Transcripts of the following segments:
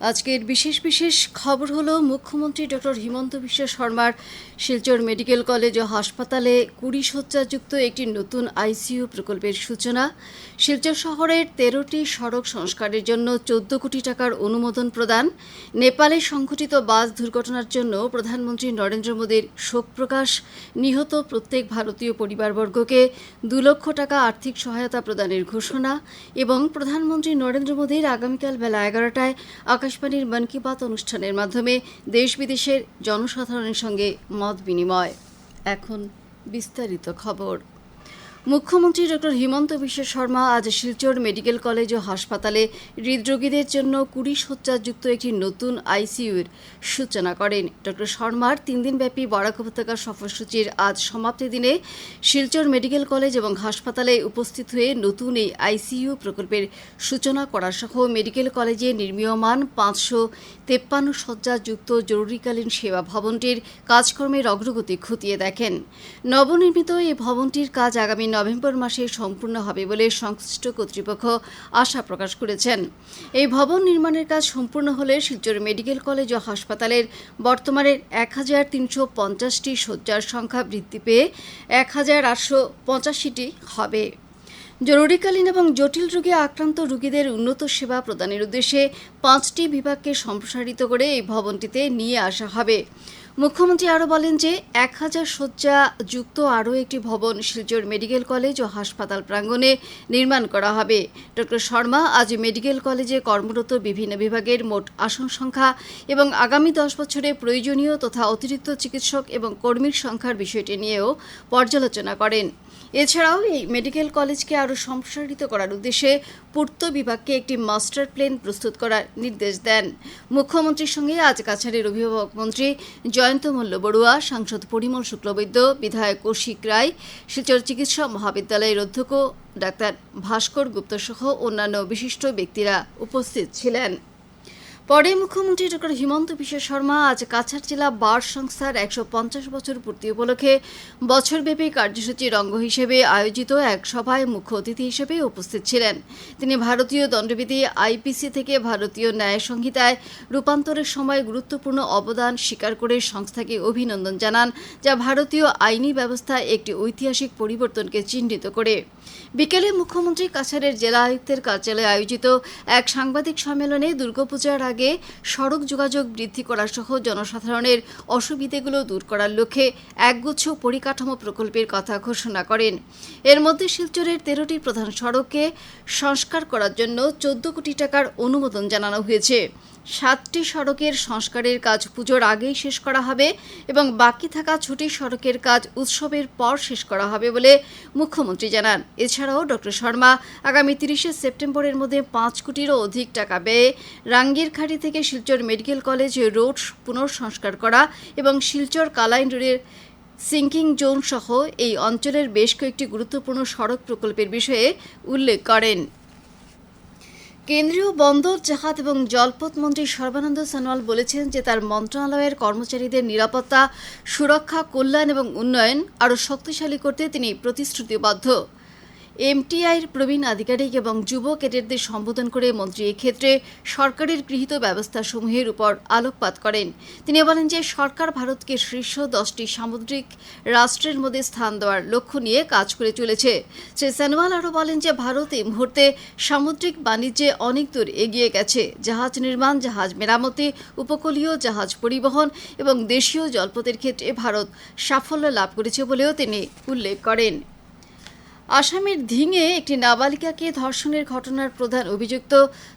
আজকের বিশেষ বিশেষ খবর হলো মুখ্যমন্ত্রী ডক্টর হিমন্ত বিশ্ব শর্মার শিলচর মেডিকেল কলেজ ও হাসপাতালে কুড়ি শয্যাযুক্ত একটি নতুন আইসিইউ প্রকল্পের সূচনা। শিলচর শহরের তেরোটি সড়ক সংস্কারের জন্য চোদ্দ কোটি টাকার অনুমোদন প্রদান। নেপালে সংঘটিত বাস দুর্ঘটনার জন্য প্রধানমন্ত্রী নরেন্দ্র মোদীর শোক প্রকাশ। নিহত প্রত্যেক ভারতীয় পরিবারবর্গকে দু লক্ষ টাকা আর্থিক সহায়তা প্রদানের ঘোষণা এবং প্রধানমন্ত্রী নরেন্দ্র মোদীর আগামীকাল বেলা এগারোটায় আকাশবাণীর মন কি বাত অনুষ্ঠানের মাধ্যমে দেশ বিদেশের জনসাধারণের সঙ্গে মত বিনিময়। এখন বিস্তারিত খবর। মুখ্যমন্ত্রী ডক্টর হিমন্ত বিশ্ব শর্মা আজ শিলচর মেডিকেল কলেজ ও হাসপাতালে হৃদরোগীদের জন্য কুড়ি শয্যাযুক্ত একটি নতুন আইসিইউর সূচনা করেন। ডক্টর শর্মার তিন দিনব্যাপী বরাক উপত্যকা সফরসূচির আজ সমাপ্তি দিনে শিলচর মেডিকেল কলেজ এবং হাসপাতালে উপস্থিত হয়ে নতুন এই আইসিইউ প্রকল্পের সূচনা করা সহ মেডিকেল কলেজে নির্মীয়মান পাঁচশো তেপ্পান্ন শয্যাযুক্ত জরুরিকালীন সেবা ভবনটির কাজকর্মের অগ্রগতি খতিয়ে দেখেন। নবনির্মিত এই ভবনটির কাজ আগামী নভেম্বর মাসে সম্পূর্ণ হবে বলে সংশ্লিষ্ট কর্তৃপক্ষ আশা প্রকাশ করেছেন। এই ভবন নির্মাণের কাজ সম্পূর্ণ হলে শিলচর মেডিকেল কলেজ ও হাসপাতালের বর্তমানের এক হাজার তিনশো পঞ্চাশটি শয্যার সংখ্যা বৃদ্ধি পেয়ে এক হাজার আটশো পঁচাশিটি হবে। জরুরিকালীন এবং জটিল রোগে আক্রান্ত রোগীদের উন্নত সেবা প্রদানের উদ্দেশ্যে পাঁচটি বিভাগকে সম্প্রসারিত করে এই ভবনটিতে নিয়ে আসা হবে। মুখ্যমন্ত্রী আরও বলেন যে এক হাজার শয্যা যুক্ত আরও একটি ভবন শিলচর মেডিকেল কলেজ ও হাসপাতাল প্রাঙ্গণে নির্মাণ করা হবে। ড শর্মা আজ মেডিকেল কলেজে কর্মরত বিভিন্ন বিভাগের মোট আসন সংখ্যা এবং আগামী দশ বছরে প্রয়োজনীয় তথা অতিরিক্ত চিকিৎসক এবং কর্মীর সংখ্যার বিষয়টি নিয়েও পর্যালোচনা করেন। এছাড়াও এই মেডিকেল কলেজকে আরও সম্প্রসারিত করার উদ্দেশ্যে পূর্ত বিভাগকে একটি মাস্টার প্ল্যান প্রস্তুত করার নির্দেশ দেন। মুখ্যমন্ত্রীর সঙ্গে আজ কাছাড়ের অভিভাবক মন্ত্রী জয়ন্ত মল্ল বড়ুয়া, সাংসদ পরিমল শুক্লবৈদ্য, বিধায়ক কৌশিক রায়, শিলচর চিকিৎসা মহাবিদ্যালয়ের অধ্যক্ষ ডাক্তার ভাস্কর গুপ্ত সহ অন্যান্য বিশিষ্ট ব্যক্তিরা উপস্থিত ছিলেন। পরে মুখ্যমন্ত্রী ডক্টর হিমন্ত বিশ্ব শর্মা আজ কাছাড় জেলা বার সংস্থার একশো পঞ্চাশ বছর পূর্তি উপলক্ষে বছরব্যাপী কার্যসূচির অঙ্গ হিসেবে আয়োজিত এক সভায় মুখ্য অতিথি হিসেবে উপস্থিত ছিলেন। তিনি ভারতীয় দণ্ডবিধি আইপিসি থেকে ভারতীয় ন্যায় সংহিতায় রূপান্তরের সময় গুরুত্বপূর্ণ অবদান স্বীকার করে সংস্থাকে অভিনন্দন জানান, যা ভারতীয় আইনি ব্যবস্থায় একটি ঐতিহাসিক পরিবর্তনকে চিহ্নিত করে। বিকেলে মুখ্যমন্ত্রী কাছাড়ের জেলা আয়ুক্তের কার্যালয়ে আয়োজিত এক সাংবাদিক সম্মেলনে দুর্গাপূজার আগে সড়ক যোগাযোগ বৃদ্ধি করা সহ জনসাধারণের অসুবিধেগুলো দূর করার লক্ষ্যে একগুচ্ছ পরিকাঠামো প্রকল্পের কথা ঘোষণা করেন। এর মধ্যে শিলচরের তেরোটি প্রধান সড়কে সংস্কার করার জন্য চোদ্দ কোটি টাকার অনুমোদন জানানো হয়েছে। সাতটি সড়কের সংস্কারের কাজ পুজোর আগেই শেষ করা হবে এবং বাকি থাকা ছুটি সড়কের কাজ উৎসবের পর শেষ করা হবে বলে মুখ্যমন্ত্রী জানান। এছাড়াও ডক্টর শর্মা আগামী তিরিশে সেপ্টেম্বরের মধ্যে পাঁচ কোটিরও অধিক টাকা ব্যয়ে রাঙ্গিরখাড়ি থেকে শিলচর মেডিকেল কলেজ রোড পুনঃসংস্কার করা এবং শিলচর কালাইন রোডের সিঙ্কিং জোন সহ এই অঞ্চলের বেশ কয়েকটি গুরুত্বপূর্ণ সড়ক প্রকল্পের বিষয়ে উল্লেখ করেন। কেন্দ্রীয় বন্দর, জাহাজ এবং জলপথ মন্ত্রী সর্বানন্দ সোনোয়াল বলেছেন যে তার মন্ত্রণালয়ের কর্মচারীদের নিরাপত্তা, সুরক্ষা, কল্যাণ এবং উন্নয়ন আরও শক্তিশালী করতে তিনি প্রতিশ্রুতিবদ্ধ। এমটিআইয়ের প্রবীণ আধিকারিক এবং যুব ক্যাডেটদের সম্বোধন করে মন্ত্রী এক্ষেত্রে সরকারের গৃহীত ব্যবস্থাসমূহের উপর আলোকপাত করেন। তিনি বলেন যে সরকার ভারতকে শীর্ষ দশটি সামুদ্রিক রাষ্ট্রের মধ্যে স্থান দেওয়ার লক্ষ্য নিয়ে কাজ করে চলেছে। শ্রী সানোয়াল আরও বলেন যে ভারত এই মুহূর্তে সামুদ্রিক বাণিজ্যে অনেক দূর এগিয়ে গেছে। জাহাজ নির্মাণ, জাহাজ মেরামতি, উপকূলীয় জাহাজ পরিবহন এবং দেশীয় জলপথের ক্ষেত্রে ভারত সাফল্য লাভ করেছে বলেও তিনি উল্লেখ করেন। আসামের ধিঙে একটি নাবালিকাকে ধর্ষণের ঘটনার প্রধান অভিযুক্ত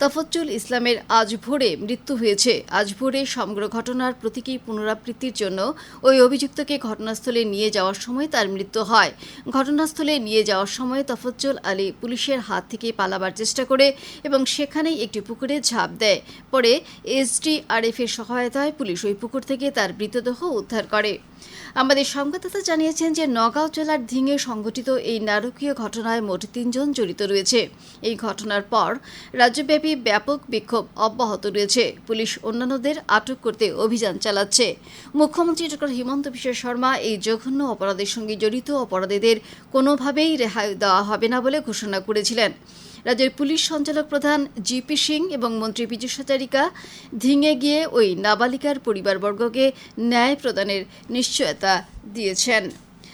তফজ্জুল ইসলামের আজ ভোরে মৃত্যু হয়েছে। আজ ভোরে সমগ্র ঘটনার প্রতীকী পুনরাবৃত্তির জন্য ওই অভিযুক্তকে ঘটনাস্থলে নিয়ে যাওয়ার সময় তার মৃত্যু হয়। ঘটনাস্থলে নিয়ে যাওয়ার সময় তফজ্জল আলী পুলিশের হাত থেকে পালাবার চেষ্টা করে এবং সেখানেই একটি পুকুরে ঝাঁপ দেয়। পরে এসডিআরএফ এর সহায়তায় পুলিশ ওই পুকুর থেকে তার মৃতদেহ উদ্ধার করে। আমাদের সংবাদদাতা জানিয়েছেন যে নগাঁও জেলার ধিঙে সংঘটিত এই নারক নারকীয় ঘটনায় মোট তিনজন জড়িত রয়েছে। এই ঘটনার পর রাজ্যব্যাপী ব্যাপক বিক্ষোভ অব্যাহত রয়েছে। পুলিশ অন্যান্যদের আটক করতে অভিযান চালাচ্ছে। মুখ্যমন্ত্রী ডক্টর হিমন্ত বিশ্ব শর্মা এই জঘন্য অপরাধের সঙ্গে জড়িত অপরাধীদের কোনোভাবেই রেহাই দেওয়া হবে না বলে ঘোষণা করেছিলেন। রাজ্যের পুলিশ সঞ্চালক প্রধান জিপি সিং এবং মন্ত্রী পীযূষ হাজারিকা ধিঙে গিয়ে ওই নাবালিকার পরিবারবর্গকে ন্যায় প্রদানের নিশ্চয়তা দিয়েছেন।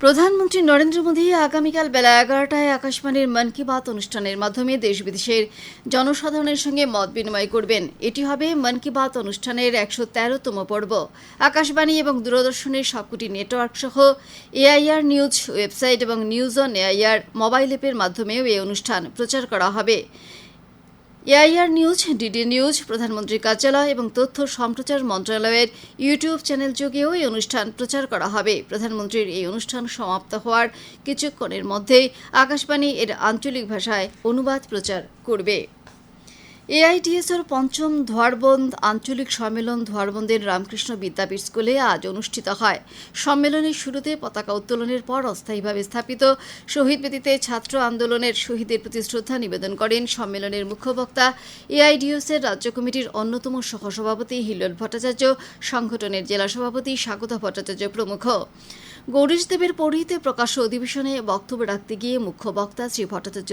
প্রধানমন্ত্রী নরেন্দ্র মোদী আগামীকাল বেলা এগারোটায় আকাশবাণীর মন কি বাত অনুষ্ঠানের মাধ্যমে দেশ বিদেশের জনসাধারণের সঙ্গে মত বিনিময় করবেন। এটি হবে মন কি বাত অনুষ্ঠানের একশো তেরোতম পর্ব। আকাশবাণী এবং দূরদর্শনের সবকটি নেটওয়ার্ক সহ এআইআর নিউজ ওয়েবসাইট এবং নিউজ অন এআইআর মোবাইল অ্যাপের মাধ্যমেও এই অনুষ্ঠান প্রচার করা হবে। এআইআর নিউজ, ডিডি নিউজ প্রধানমন্ত্রীর কার্যালয় এবং তথ্য সম্প্রচার মন্ত্রণালয়ের ইউটিউব চ্যানেল যোগেও এই অনুষ্ঠান প্রচার করা হবে। প্রধানমন্ত্রীর এই অনুষ্ঠান সমাপ্ত হওয়ার কিছুক্ষণের মধ্যেই আকাশবাণী এর আঞ্চলিক ভাষায় অনুবাদ প্রচার করবে। এআইটিএসের পঞ্চম ধোয়ারবন্দ আঞ্চলিক সম্মেলন ধোয়ারবন্দের রামকৃষ্ণ বিদ্যাপীঠ স্কুলে আজ অনুষ্ঠিত হয়। সম্মেলনের শুরুতে পতাকা উত্তোলনের পর অস্থায়ীভাবে স্থাপিত শহীদ বেদিতে ছাত্র আন্দোলনের শহীদের প্রতি শ্রদ্ধা নিবেদন করেন সম্মেলনের মুখ্য বক্তা এআইডিএসের রাজ্য কমিটির অন্যতম সহসভাপতি হিলোল ভট্টাচার্য, সংগঠনের জেলা সভাপতি স্বাগতা ভট্টাচার্য প্রমুখ। গৌরীশ দেবের পরিহিতে প্রকাশ্য অধিবেশনে বক্তব্য রাখতে গিয়ে মুখ্য বক্তা শ্রী ভট্টাচার্য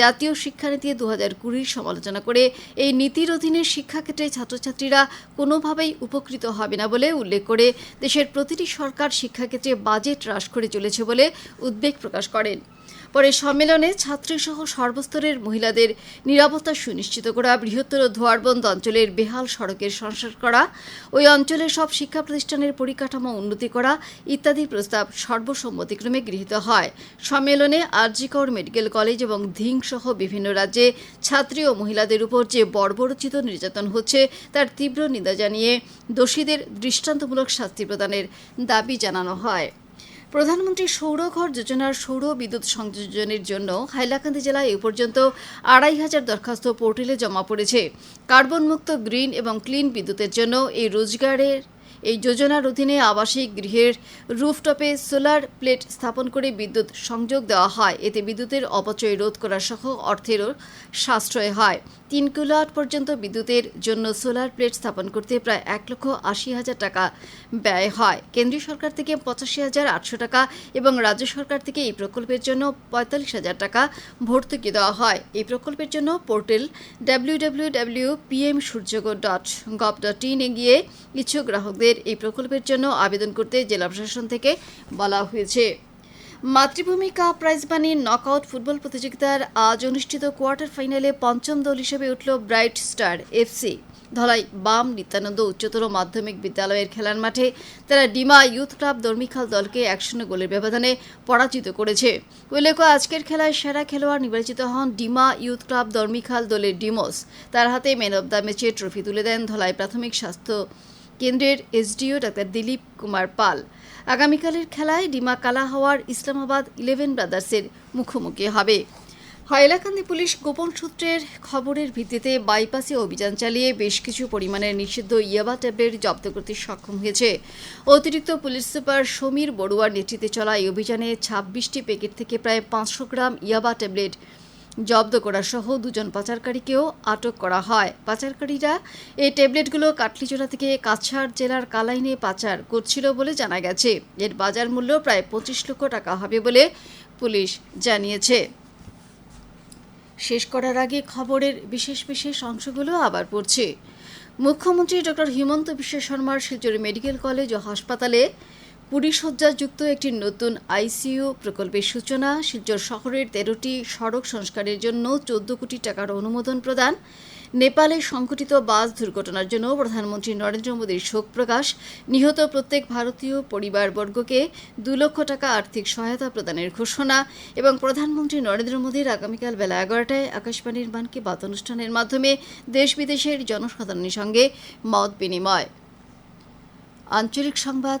জাতীয় শিক্ষানীতি দু হাজার কুড়ির সমালোচনা করে, এই নীতির অধীনে শিক্ষাক্ষেত্রে ছাত্রছাত্রীরা কোনোভাবেই উপকৃত হবে না বলে উল্লেখ করে, দেশের প্রতিটি সরকার শিক্ষাক্ষেত্রে বাজেট হ্রাস করে চলেছে বলে উদ্বেগ প্রকাশ করেন। পরে সম্মেলনে ছাত্রীসহ সর্বস্তরের মহিলাদের নিরাপত্তা সুনিশ্চিত করা, বৃহত্তর ধোয়ারবন্দ অঞ্চলের বেহাল সড়কের সংস্কার করা, ওই অঞ্চলের সব শিক্ষা প্রতিষ্ঠানের পরিকাঠামো উন্নতি করা ইত্যাদি প্রস্তাব সর্বসম্মতিক্রমে গৃহীত হয়। সম্মেলনে আরজিকর মেডিকেল কলেজ এবং ধিং সহ বিভিন্ন রাজ্যে ছাত্রী ও মহিলাদের উপর যে বর্বরচিত নির্যাতন হচ্ছে, তার তীব্র নিন্দা জানিয়ে দোষীদের দৃষ্টান্তমূলক শাস্তি প্রদানের দাবি জানানো হয়। প্রধানমন্ত্রী সৌরঘর যোজনার সৌর বিদ্যুৎ সংযোজনের জন্য হাইলাকান্দি জেলায় এ পর্যন্ত আড়াই হাজার দরখাস্ত পোর্টালে জমা পড়েছে। কার্বন মুক্ত গ্রিন এবং ক্লিন বিদ্যুতের জন্য এই রোজগারের, এই যোজনার অধীনে আবাসিক গৃহের রুফটপে সোলার প্লেট স্থাপন করে বিদ্যুৎ সংযোগ দেওয়া হয়। এতে বিদ্যুতের অপচয় রোধ করা সহ অর্থেরও সাশ্রয় হয়। তিন কিলোওয়াট পর্যন্ত বিদ্যুতের জন্য সোলার প্লেট স্থাপন করতে প্রায় এক লক্ষ আশি হাজার টাকা ব্যয় হয়। কেন্দ্রীয় সরকার থেকে পঁচাশি হাজার আটশো টাকা এবং রাজ্য সরকার থেকে এই প্রকল্পের জন্য পঁয়তাল্লিশ হাজার টাকা ভর্তুকি দেওয়া হয়। এই প্রকল্পের জন্য portal W W PM Suryaghar dot gov dot ইনে গিয়ে ইচ্ছুক গ্রাহকদের এই প্রকল্পের জন্য আবেদন করতে জেলা প্রশাসন থেকে বলা হয়েছে। Matribhumi cup prize money knockout football প্রতিযোগিতার আজ অনুষ্ঠিত কোয়ার্টার ফাইনালে পঞ্চম দল হিসেবে উঠল ব্রাইট স্টার এফসি ধলাই বাম নিত্যানন্দ উচ্চতর মাধ্যমিক বিদ্যালয়ের খেলার মাঠে তারা ডিমা ইউথ ক্লাব দর্মিখাল দলকে এক শূন্য গোলের ব্যবধানে পরাজিত করেছে। উল্লেখ্য, আজকের খেলায় সেরা খেলোয়াড় নির্বাচিত হন ডিমা ইউথ ক্লাব দর্মিখাল দলের ডিমোস। তার হাতে ম্যান অব দ্য ম্যাচের ট্রফি তুলে দেন ধলাই প্রাথমিক স্বাস্থ্য কেন্দ্রের এসডিও ডাক্তার দিলীপ কুমার পাল। আগামীকালের খেলায় ডিমা কালা হওয়ার ইসলামাবাদ ইলেভেন ব্রাদার্সের মুখোমুখি হবে। হাইলাকান্দি পুলিশ গোপন সূত্রের খবরের ভিত্তিতে বাইপাসে অভিযান চালিয়ে বেশ কিছু পরিমাণের নিষিদ্ধ ইয়াবা ট্যাবলেট জব্দ করতে সক্ষম হয়েছে। অতিরিক্ত পুলিশ সুপার সমীর বড়ুয়ার নেতৃত্বে চলা এই অভিযানে ছাব্বিশটি প্যাকেট থেকে প্রায় পাঁচশো গ্রাম ইয়াবা ট্যাবলেট জব্দ করা সহ দুজন পাচারকারীকেও আটক করা হয়। পাচারকারীরা এই ট্যাবলেটগুলো কাটলিচোড়া থেকে কাছাড় জেলার কালাইনে পাচার করছিল বলে জানা গেছে। এর বাজার মূল্য প্রায় পঁচিশ লক্ষ টাকা হবে বলে পুলিশ জানিয়েছে। শেষ করার আগে খবরের বিশেষ বিশেষ অংশগুলো আবার পড়ছে। মুখ্যমন্ত্রী ডক্টর হিমন্ত বিশ্ব শর্মার শিলচর মেডিকেল কলেজ ও হাসপাতালে কুড়ি শয্যাযুক্ত একটি নতুন আইসিইউ প্রকল্পের সূচনা। শিলচর শহরের তেরোটি সড়ক সংস্কারের জন্য চোদ্দ কোটি টাকার অনুমোদন প্রদান। নেপালে সংঘটিত বাস দুর্ঘটনার জন্য প্রধানমন্ত্রী নরেন্দ্র মোদীর শোক প্রকাশ। নিহত প্রত্যেক ভারতীয় পরিবারবর্গকে দু লক্ষ টাকা আর্থিক সহায়তা প্রদানের ঘোষণা এবং প্রধানমন্ত্রী নরেন্দ্র মোদীর আগামীকাল বেলা এগারোটায় আকাশবাণীর মান কি বাত অনুষ্ঠানের মাধ্যমে দেশ বিদেশের জনসাধারণের সঙ্গে মত বিনিময়। আঞ্চলিক সংবাদ